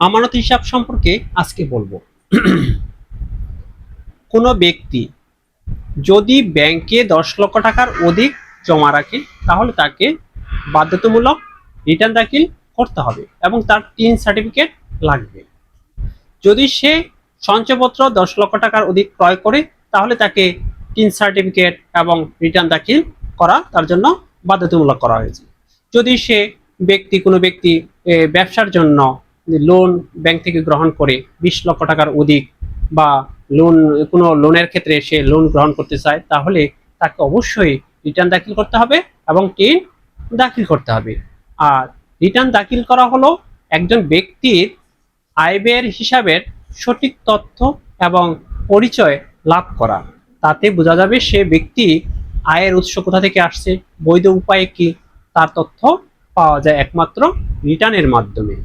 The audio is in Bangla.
আমানত হিসাব সম্পর্কে আজকে বলব। কোনো ব্যক্তি যদি ব্যাংকে দশ লক্ষ টাকার অধিক জমা রাখে, তাহলে তাকে বাধ্যতামূলক রিটার্ন দাখিল করতে হবে এবং তার তিন সার্টিফিকেট লাগবে। যদি সে সঞ্চয়পত্র দশ লক্ষ টাকার অধিক ক্রয় করে, তাহলে তাকে তিন সার্টিফিকেট এবং রিটার্ন দাখিল করা তার জন্য বাধ্যতামূলক করা হয়েছে। যদি সে ব্যক্তি, কোনো ব্যক্তি ব্যবসার জন্য লোন ব্যাংক থেকে গ্রহণ করে বিশ লক্ষ টাকার অধিক বা লোন কোনো লোনের ক্ষেত্রে সে লোন গ্রহণ করতে চায়, তাহলে তাকে অবশ্যই রিটার্ন দাখিল করতে হবে এবং টিন দাখিল করতে হবে। আর রিটার্ন দাখিল করা হলো একজন ব্যক্তির আয় ব্যয়ের হিসাবের সঠিক তথ্য এবং পরিচয় লাভ করা। তাতে বোঝা যাবে সে ব্যক্তি আয়ের উৎস কোথা থেকে আসছে, বৈধ উপায়ে কি তার তথ্য পাওয়া যায় একমাত্র রিটার্নের মাধ্যমে।